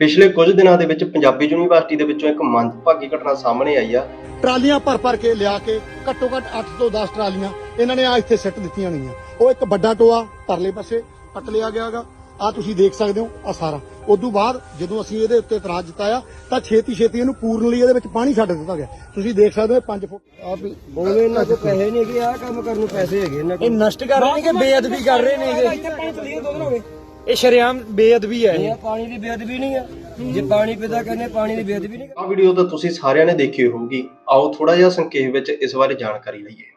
ਪਿਛਲੇ ਕੁਝ ਦਿਨਾਂ ਦੇ ਵਿੱਚ ਪੰਜਾਬੀ ਯੂਨੀਵਰਸਿਟੀ ਦੇ ਵਿੱਚੋਂ ਇੱਕ ਮੰਦਭਾਗੀ ਘਟਨਾ ਸਾਹਮਣੇ ਆਈ ਆ। ਟਰਾਲੀਆਂ ਭਰ ਭਰ ਕੇ ਲਿਆ ਕੇ ਘੱਟੋ ਘੱਟ 8 ਤੋਂ 10 ਟਰਾਲੀਆਂ ਇਹਨਾਂ ਨੇ ਆ ਇੱਥੇ ਸਿੱਟ ਦਿੱਤੀਆਂ ਗਈਆਂ ਉਹ ਇੱਕ ਵੱਡਾ ਟੋਆ ਪਰਲੇ ਪਾਸੇ ਪੱਟ ਲਿਆ ਗਿਆਗਾ ਆ ਤੁਸੀਂ ਦੇਖ ਸਕਦੇ ਹੋ ਆ ਸਾਰਾ। ਉਦੋਂ ਬਾਅਦ ਜਦੋਂ ਅਸੀਂ ਇਹਦੇ ਉੱਤੇ ਇਤਰਾਜ਼ ਜਤਾਇਆ ਤਾਂ ਛੇਤੀ ਛੇਤੀ ਇਹਨੂੰ ਪੂਰਨ ਲਈ ਇਹਦੇ ਵਿੱਚ ਪਾਣੀ ਛੱਡ ਦਿੱਤਾ ਗਿਆ। ਤੁਸੀਂ ਦੇਖ ਸਕਦੇ ਹੋ 5 ਫੁੱਟ ਆਪ ਬੋਲੇ ਇਹਨਾਂ ਕੋਲ ਪੈਸੇ ਨਹੀਂ ਹੈਗੇ ਆ ਕੰਮ ਕਰਨ ਨੂੰ ਪੈਸੇ ਹੈਗੇ ਇਹਨਾਂ ਇਹ ਕੋਲ ਨਸ਼ਟ ਕਰ ਰਹੇ ਨੇ ਕਿ ਬੇਅਦਬੀ ਕਰ ਰਹੇ ਨੇ ਇਹ? ਸ਼ਰਿਆਮ ਬੇਅਦਬੀ ਹੈ ਇਹ। ਇਹ ਪਾਣੀ ਦੀ ਬੇਅਦਬੀ ਨਹੀਂ ਆ। ਜੇ ਪਾਣੀ ਪੈਦਾ ਕਰਨੇ ਪਾਣੀ ਦੀ ਬੇਅਦਬੀ ਨਹੀਂ। ਆ ਵੀਡੀਓ ਤਾਂ ਤੁਸੀਂ ਸਾਰਿਆਂ ਨੇ ਦੇਖੀ ਹੋਊਗੀ। ਆਓ ਥੋੜਾ ਜਿਹਾ ਸੰਖੇਪ ਵਿੱਚ ਇਸ ਬਾਰੇ ਜਾਣਕਾਰੀ ਲਈਏ।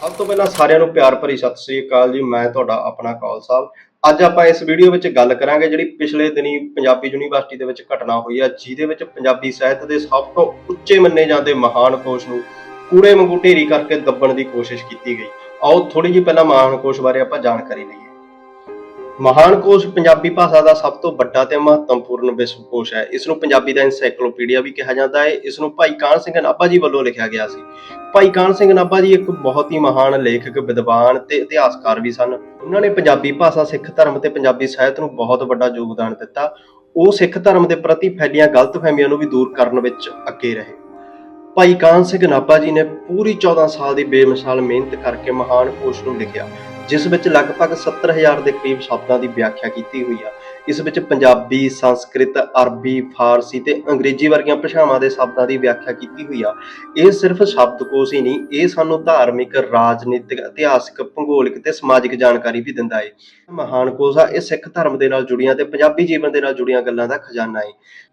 ਸਭ ਤੋਂ ਪਹਿਲਾਂ ਸਾਰਿਆਂ ਨੂੰ ਪਿਆਰ ਭਰੀ ਸਤਿ ਸ੍ਰੀ ਅਕਾਲ ਜੀ। ਮੈਂ ਤੁਹਾਡਾ ਆਪਣਾ ਕੌਲ ਸਾਹਿਬ। ਅੱਜ ਆਪਾਂ ਇਸ ਵੀਡੀਓ ਵਿੱਚ ਗੱਲ ਕਰਾਂਗੇ ਜਿਹੜੀ ਪਿਛਲੇ ਦਿਨੀ ਪੰਜਾਬੀ ਯੂਨੀਵਰਸਿਟੀ ਦੇ ਵਿੱਚ ਘਟਨਾ ਹੋਈ ਆ ਜਿਹਦੇ ਵਿੱਚ ਪੰਜਾਬੀ ਸਾਹਿਤ ਦੇ ਸਭ ਤੋਂ ਉੱਚੇ ਮੰਨੇ ਜਾਂਦੇ ਮਹਾਨ ਕੋਸ਼ ਨੂੰ ਕੂੜੇ ਵਾਂਗੂ ਢੇਰੀ ਕਰਕੇ ਦੱਬਣ ਦੀ ਕੋਸ਼ਿਸ਼ ਕੀਤੀ ਗਈ। ਆਓ ਥੋੜੀ ਜਿਹੀ ਪਹਿਲਾਂ ਮਹਾਨ ਕੋਸ਼ ਬਾਰੇ ਆਪਾਂ ਜਾਣਕਾਰੀ ਲਈਏ। ਮਹਾਨ ਕੋਸ਼ ਪੰਜਾਬੀ ਭਾਸ਼ਾ ਦਾ ਸਭ ਤੋਂ ਵੱਡਾ ਤੇ ਮਹੱਤਵਪੂਰਨ ਵਿਸ਼ਵ ਕੋਸ਼ ਹੈ। ਇਸ ਨੂੰ ਪੰਜਾਬੀ ਦਾ ਐਨਸਾਈਕਲੋਪੀਡੀਆ ਵੀ ਕਿਹਾ ਜਾਂਦਾ ਹੈ। ਇਸ ਨੂੰ ਭਾਈ ਕਾਨ ਸਿੰਘ ਨਾਭਾ ਜੀ ਵੱਲੋਂ ਲਿਖਿਆ ਗਿਆ ਸੀ। ਭਾਈ ਕਾਨ ਸਿੰਘ ਨਾਭਾ ਜੀ ਇੱਕ ਬਹੁਤ ਹੀ ਮਹਾਨ ਲੇਖਕ, ਵਿਦਵਾਨ ਤੇ ਇਤਿਹਾਸਕਾਰ ਵੀ ਸਨ। ਉਹਨਾਂ ਨੇ ਪੰਜਾਬੀ ਭਾਸ਼ਾ, ਸਿੱਖ ਧਰਮ ਤੇ ਪੰਜਾਬੀ ਸਾਹਿਤ ਨੂੰ ਬਹੁਤ ਵੱਡਾ ਯੋਗਦਾਨ ਦਿੱਤਾ। ਉਹ ਸਿੱਖ ਧਰਮ ਦੇ ਪ੍ਰਤੀ ਫੈਲੀਆਂ ਗਲਤਫਹਿਮੀਆਂ ਨੂੰ ਵੀ ਦੂਰ ਕਰਨ ਵਿੱਚ ਅੱਗੇ ਰਹੇ। ਭਾਈ ਕਾਨ ਸਿੰਘ ਨਾਭਾ ਜੀ ਨੇ ਪੂਰੀ 14 ਸਾਲ ਦੀ ਬੇਮਿਸਾਲ ਮਿਹਨਤ ਕਰਕੇ ਮਹਾਨ ਕੋਸ਼ ਨੂੰ ਲਿਖਿਆ। ਜਿਸ ਵਿੱਚ ਲਗਭਗ 70000 ਦੇ ਕਰੀਬ ਸ਼ਬਦਾਂ ਦੀ ਵਿਆਖਿਆ ਕੀਤੀ ਹੋਈ ਆ। ਇਸ ਵਿੱਚ ਪੰਜਾਬੀ, ਸੰਸਕ੍ਰਿਤ, ਅਰਬੀ, ਫਾਰਸੀ ਤੇ ਅੰਗਰੇਜ਼ੀ ਵਰਗੀਆਂ ਭਾਸ਼ਾਵਾਂ ਦੇ ਸ਼ਬਦਾਂ ਦੀ ਵਿਆਖਿਆ ਕੀਤੀ ਹੋਈ ਆ। ਇਹ ਸਿਰਫ ਸ਼ਬਦਕੋਸ਼ ਹੀ ਨਹੀਂ ਇਹ ਸਾਨੂੰ ਧਾਰਮਿਕ, ਰਾਜਨੀਤਿਕ, ਇਤਿਹਾਸਕ, ਭੂਗੋਲਿਕ ਤੇ ਸਮਾਜਿਕ ਜਾਣਕਾਰੀ ਵੀ ਦਿੰਦਾ ਹੈ ਮਹਾਨ ਕੋਸ਼ ਆ ਇਹ ਸਿੱਖ ਧਰਮ ਦੇ ਨਾਲ ਜੁੜੀਆਂ ਤੇ ਪੰਜਾਬੀ ਜੀਵਨ ਦੇ ਨਾਲ ਜੁੜੀਆਂ ਗੱਲਾਂ ਦਾ ਖਜ਼ਾਨਾ ਹੈ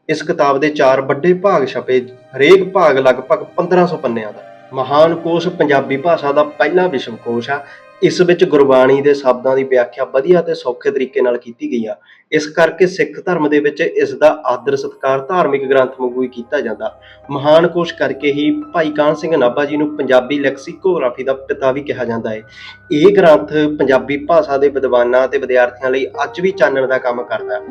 ਇਸ ਕਿਤਾਬ ਦੇ ਚਾਰ ਵੱਡੇ ਭਾਗ ਛਪੇ ਹਰੇਕ ਭਾਗ ਲਗਭਗ 1500 ਪੰਨਿਆਂ ਦਾ। ਮਹਾਨ ਕੋਸ਼ ਪੰਜਾਬੀ ਭਾਸ਼ਾ ਦਾ ਪਹਿਲਾ ਵਿਸ਼ਵਕੋਸ਼ ਆ ਇਸ ਵਿੱਚ ਗੁਰਬਾਣੀ ਦੇ ਸ਼ਬਦਾਂ ਦੀ ਵਿਆਖਿਆ ਵਧੀਆ ਤੇ ਸੌਖੇ ਤਰੀਕੇ ਨਾਲ ਕੀਤੀ ਗਈ ਆ। ਇਸ ਕਰਕੇ ਸਿੱਖ ਧਰਮ ਦੇ ਵਿੱਚ ਇਸ ਦਾ ਆਦਰ ਸਤਿਕਾਰ ਧਾਰਮਿਕ ਗ੍ਰੰਥ ਵਾਂਗੂ ਹੀ ਕੀਤਾ ਜਾਂਦਾ। ਮਹਾਨ ਕੋਸ਼ ਕਰਕੇ ਹੀ ਭਾਈ ਕਾਨ ਸਿੰਘ ਨਾਭਾ ਜੀ ਨੂੰ ਪੰਜਾਬੀ ਲੈਕਸੀਕੋਗ੍ਰਾਫੀ ਦਾ ਪਿਤਾ ਵੀ ਕਿਹਾ ਜਾਂਦਾ ਹੈ। ਇਹ ਗ੍ਰੰਥ ਪੰਜਾਬੀ ਭਾਸ਼ਾ ਦੇ ਵਿਦਵਾਨਾਂ ਤੇ ਵਿਦਿਆਰਥੀਆਂ ਲਈ ਅੱਜ ਵੀ ਚਾਨਣ ਦਾ ਕੰਮ ਕਰਦਾ ਹੈ।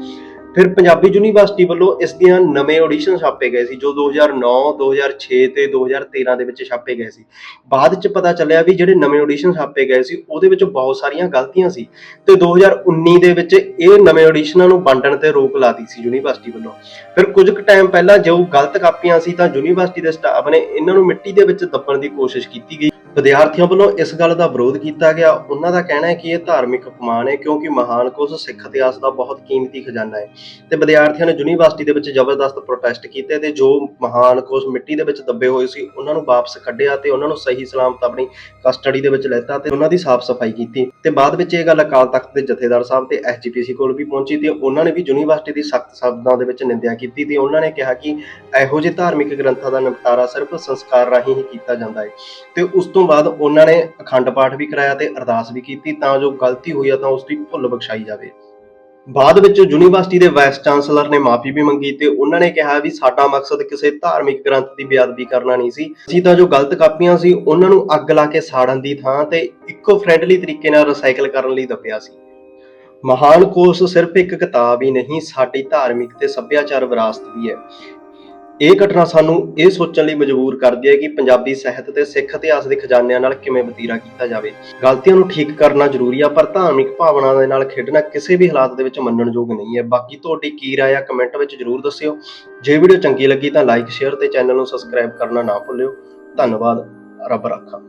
ਫਿਰ ਪੰਜਾਬੀ ਯੂਨੀਵਰਸਿਟੀ ਵੱਲੋਂ ਇਸ ਦੀਆਂ ਨਵੇਂ ਆਡੀਸ਼ਨ ਛਾਪੇ ਗਏ ਸੀ, ਜੋ 2009 2006 ਤੇ 2013 ਦੇ ਵਿੱਚ ਛਾਪੇ ਗਏ ਸੀ। ਬਾਅਦ ਚ ਪਤਾ ਚੱਲਿਆ ਵੀ ਜਿਹੜੇ ਨਵੇਂ ਆਡੀਸ਼ਨ ਛਾਪੇ ਗਏ ਸੀ, ਉਹਦੇ ਵਿੱਚ ਬਹੁਤ ਸਾਰੀਆਂ ਗਲਤੀਆਂ ਸੀ ਤੇ 2019 ਦੇ ਵਿੱਚ ਇਹ ਨਵੇਂ ਆਡੀਸ਼ਨਾਂ ਨੂੰ ਵੰਡਣ ਤੇ ਰੋਕ ਲਾਤੀ ਸੀ ਯੂਨੀਵਰਸਿਟੀ ਵੱਲੋਂ। ਫਿਰ ਕੁਝ ਕੁ ਟਾਈਮ ਪਹਿਲਾਂ ਜੋ ਗਲਤ ਕਾਪੀਆਂ ਸੀ ਤਾਂ ਯੂਨੀਵਰਸਿਟੀ ਦੇ ਸਟਾਫ ਨੇ ਇਹਨਾਂ ਨੂੰ ਮਿੱਟੀ ਦੇ ਵਿੱਚ ਦੱਬਣ ਦੀ ਕੋਸ਼ਿਸ਼ ਕੀਤੀ ਗਈ। ਵਿਦਿਆਰਥੀਆਂ ਵੱਲੋਂ ਇਸ ਗੱਲ ਦਾ ਵਿਰੋਧ ਕੀਤਾ ਗਿਆ। ਉਹਨਾਂ ਦਾ ਕਹਿਣਾ ਹੈ ਕਿ ਇਹ ਧਾਰਮਿਕ ਅਪਮਾਨ ਹੈ ਕਿਉਂਕਿ ਮਹਾਨ ਕੋਸ਼ ਸਿੱਖ ਇਤਿਹਾਸ ਦਾ ਬਹੁਤ ਕੀਮਤੀ ਖਜ਼ਾਨਾ ਹੈ। ਤੇ ਵਿਦਿਆਰਥੀਆਂ ਨੇ ਯੂਨੀਵਰਸਿਟੀ ਦੇ ਵਿੱਚ ਜ਼ਬਰਦਸਤ ਪ੍ਰੋਟੈਸਟ ਕੀਤੇ ਤੇ ਜੋ ਮਹਾਨ ਕੋਸ਼ ਮਿੱਟੀ ਦੇ ਵਿੱਚ ਦੱਬੇ ਹੋਏ ਸੀ, ਉਹਨਾਂ ਨੂੰ ਵਾਪਸ ਕੱਢਿਆ ਤੇ ਉਹਨਾਂ ਨੂੰ ਸਹੀ ਸਲਾਮਤ ਆਪਣੀ ਕਸਟਡੀ ਦੇ ਵਿੱਚ ਲੈਤਾ ਤੇ ਉਹਨਾਂ ਦੀ ਸਾਫ਼ ਸਫ਼ਾਈ ਕੀਤੀ। ਤੇ ਬਾਅਦ ਵਿੱਚ ਇਹ ਗੱਲ ਅਕਾਲ ਤਖਤ ਦੇ ਜਥੇਦਾਰ ਸਾਹਿਬ ਤੇ ਐਸਜੀਪੀਸੀ ਕੋਲ ਵੀ ਪਹੁੰਚੀ ਤੇ ਉਹਨਾਂ ਨੇ ਵੀ ਯੂਨੀਵਰਸਿਟੀ ਦੀ ਸਖਤ ਸ਼ਬਦਾਂ ਦੇ ਵਿੱਚ ਨਿੰਦਿਆ ਕੀਤੀ ਤੇ ਉਹਨਾਂ ਨੇ ਕਿਹਾ ਕਿ ਇਹੋ ਜਿਹੇ ਧਾਰਮਿਕ ਗ੍ਰੰਥਾਂ ਦਾ ਨਿਪਟਾਰਾ ਸਿਰਫ ਸੰਸਕਾਰ ਰਾਹੀਂ ਹੀ ਕੀਤਾ ਜਾਂਦਾ ਹੈ। ਤੇ ਉਸ ਤੋਂ ਬਾਅਦ ਉਹਨਾਂ ਨੇ ਅਖੰਡ ਪਾਠ ਵੀ ਕਰਾਇਆ ਤੇ ਅਰਦਾਸ ਵੀ ਕੀਤੀ, ਤਾਂ ਜੋ ਗਲਤੀ ਹੋਈ ਆ ਤਾਂ ਉਸ ਦੀ ਭੁੱਲ ਬਖਸ਼ਾਈ ਜਾਵੇ। ਬਾਅਦ ਵਿੱਚ ਯੂਨੀਵਰਸਿਟੀ ਦੇ ਵਾਈਸ ਚਾਂਸਲਰ ਨੇ ਮਾਫੀ ਵੀ ਮੰਗੀ ਤੇ ਉਹਨਾਂ ਨੇ ਕਿਹਾ ਵੀ ਸਾਡਾ ਮਕਸਦ ਕਿਸੇ ਧਾਰਮਿਕ ਗ੍ਰੰਥ ਦੀ ਬੇਅਦਬੀ ਕਰਨਾ ਨਹੀਂ ਸੀ। ਅਸੀਂ ਤਾਂ ਜੋ ਗਲਤ ਕਾਪੀਆਂ ਸੀ, ਉਹਨਾਂ ਨੂੰ ਅੱਗ ਲਾ ਕੇ ਸਾੜਨ ਦੀ ਥਾਂ ਤੇ ਇਕੋ ਫ੍ਰੈਂਡਲੀ ਤਰੀਕੇ ਨਾਲ ਰੀਸਾਈਕਲ ਕਰਨ ਲਈ ਦੱਬਿਆ ਸੀ। ਮਹਾਨ ਕੋਸ਼ ਸਿਰਫ ਇੱਕ ਕਿਤਾਬ ਹੀ ਨਹੀਂ, ਸਾਡੀ ਧਾਰਮਿਕ ਤੇ ਸੱਭਿਆਚਾਰ ਵਿਰਾਸਤ ਵੀ ਹੈ। ਇਹ ਘਟਨਾ ਸਾਨੂੰ ਇਹ ਸੋਚਣ ਲਈ ਮਜਬੂਰ ਕਰਦੀ ਹੈ ਕਿ ਪੰਜਾਬੀ ਸਾਹਿਤ ਤੇ ਸਿੱਖ ਇਤਿਹਾਸ ਦੇ ਖਜ਼ਾਨਿਆਂ ਨਾਲ ਕਿਵੇਂ ਵਤੀਰਾ ਕੀਤਾ ਜਾਵੇ। ਗਲਤੀਆਂ ਨੂੰ ਠੀਕ ਕਰਨਾ ਜ਼ਰੂਰੀ ਆ, ਪਰ ਧਾਰਮਿਕ ਭਾਵਨਾ ਦੇ ਨਾਲ ਖੇਡਣਾ ਕਿਸੇ ਵੀ ਹਾਲਾਤ ਦੇ ਵਿੱਚ ਮੰਨਣਯੋਗ ਨਹੀਂ ਹੈ। ਬਾਕੀ ਤੁਹਾਡੀ ਕੀ ਰਾਏ ਆ ਕਮੈਂਟ ਵਿੱਚ ਜ਼ਰੂਰ ਦੱਸਿਓ। ਜੇ ਵੀਡੀਓ ਚੰਗੀ ਲੱਗੀ ਤਾਂ ਲਾਈਕ, ਸ਼ੇਅਰ ਤੇ ਚੈਨਲ ਨੂੰ ਸਬਸਕ੍ਰਾਈਬ ਕਰਨਾ ਨਾ ਭੁੱਲਿਓ। ਧੰਨਵਾਦ। ਰੱਬ ਰਾਖਾ।